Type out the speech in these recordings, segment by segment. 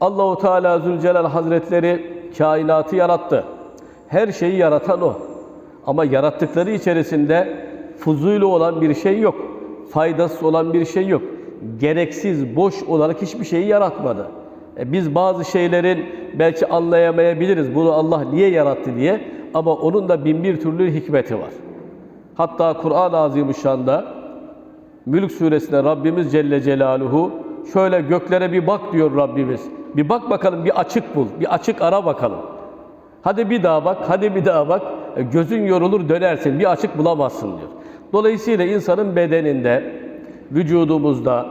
Allahu Teala Zülcelal Hazretleri kainatı yarattı. Her şeyi yaratan o. Ama yarattıkları içerisinde fuzuylu olan bir şey yok. Faydasız olan bir şey yok. Gereksiz, boş olarak hiçbir şeyi yaratmadı. E biz bazı şeylerin belki anlayamayabiliriz. Bunu Allah niye yarattı diye. Ama onun da bin bir türlü hikmeti var. Hatta Kur'an-ı Azimüşşan'da Mülk suresinde Rabbimiz Celle Celaluhu şöyle göklere bir bak diyor Rabbimiz. Bir bak bakalım bir açık bul, bir açık ara bakalım. Hadi bir daha bak, hadi bir daha bak. E, Gözün yorulur dönersin, bir açık bulamazsın diyor. Dolayısıyla insanın bedeninde, vücudumuzda,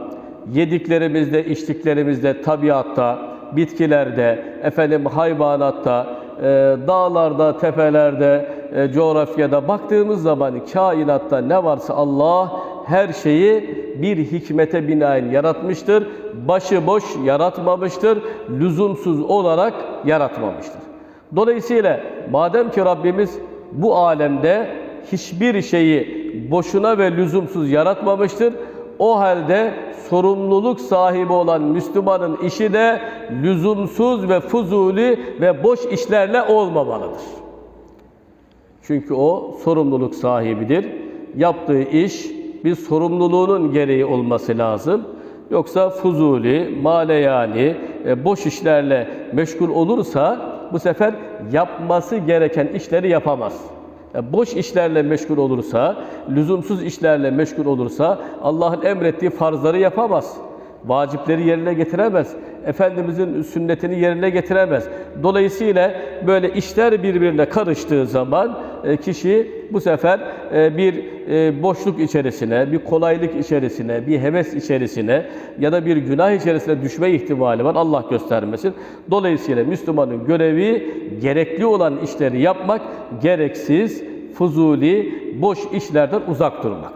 yediklerimizde, içtiklerimizde, tabiatta, bitkilerde, efendim hayvanatta, e, dağlarda, tepelerde, e, coğrafyada baktığımız zaman kainatta ne varsa Allah her şeyi bir hikmete binaen yaratmıştır. Başıboş yaratmamıştır. Lüzumsuz olarak yaratmamıştır. Dolayısıyla madem ki Rabbimiz bu alemde hiçbir şeyi boşuna ve lüzumsuz yaratmamıştır. O halde sorumluluk sahibi olan Müslümanın işi de lüzumsuz ve fuzuli ve boş işlerle olmamalıdır. Çünkü o sorumluluk sahibidir. Yaptığı iş bir sorumluluğunun gereği olması lazım. Yoksa fuzuli, maleyani, e, boş işlerle meşgul olursa bu sefer yapması gereken işleri yapamaz. E, Boş işlerle meşgul olursa, lüzumsuz işlerle meşgul olursa Allah'ın emrettiği farzları yapamaz. Vacipleri yerine getiremez. Efendimizin sünnetini yerine getiremez. Dolayısıyla böyle işler birbirine karıştığı zaman e, kişi bu sefer e, bir e, boşluk içerisine, bir kolaylık içerisine, bir heves içerisine ya da bir günah içerisine düşme ihtimali var. Allah göstermesin. Dolayısıyla Müslümanın görevi gerekli olan işleri yapmak, gereksiz, fuzuli, boş işlerden uzak durmak.